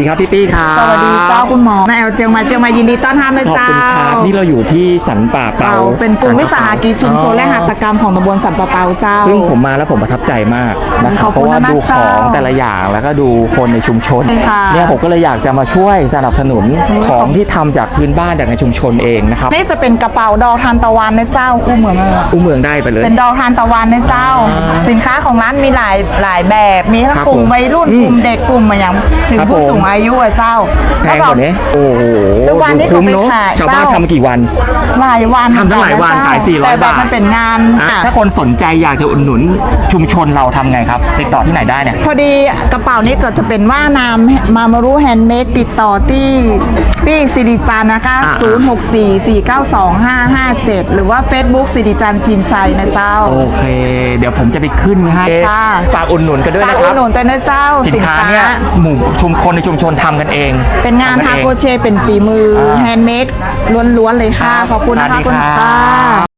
สวัสดีครับพี่ปี้ครับสวัสดีเจ้าคุณหมอแม่แอลเจียงใหม่เจียงใหม่ยินดีต้อนรับเลยขอบเจ้าคุณครับนี่เราอยู่ที่สันป่าเปาเราเป็นกลุ่มวิสาหกิจชุมชนและหัตถกรรมของตำบลสันปะเปาเจ้า ซึ่งผมมาแล้วผมประทับใจมากนะคขรับอบเพคุณราะว่านะดูเจ้าของแต่ละอย่างแล้วก็ดูคนในชุมชนใช่ค่ะเนี่ยผมก็เลยอยากจะมาช่วยสนับสนุนของที่ทำจากพื้นบ้านจากในชุมชนเองนะครับนี่จะเป็นกระเป๋าดอกทานตะวันนะเจ้าอู้เหมืองอะอู้เมืองได้ไปเลย เป็นดอกทานตะวันนะเจ้า สินค้าของร้านมีหลายหลายแบบมีทั้งครับกลุ่มผมวัยรุ่นอืมกลุ่มเด็กกลุ่มมาอย่างถึงครับผู้ผมสูงอายุอะเจ้าแพงกว่านี้โอ้โหทุกวันนี้ดูคุ้มเขาไปเนาะขายชาวบ้านเจ้า ทำกี่วันหลายวันทำตั้งหลายวันเจ้ขาย400แต่แบบาทมันเป็นงานอะอะถ้าคนสนใจอยากจะอุดหนุนชุมชนเราทำไงครับ ติดต่อที่ไหนได้เนี่ย พอดีกระเป๋านี้เกิดจะเป็นว่านามมามารู้แฮนด์เมดติดต่อที่พี่สิริจันทร์นะคะ อ่า 0644925557 หรือว่า Facebook สิริจันทร์ชินชัยนะเจ้า โอเค เดี๋ยวผมจะไปขึ้นให้ค่ะ ฝากอุดหนุนกันด้วยฝากนะคอุรัดบหนุนแต่นะเจ้าสินค้าเนี่ยหมู่ชุมคนในชุมชนทำกันเองเป็นงานทำกัฮาเองโกเชเป็นฝีมืออา แฮนด์เมดล้วนๆเลยค่ะ ขอบคุณนะคะคุณป้า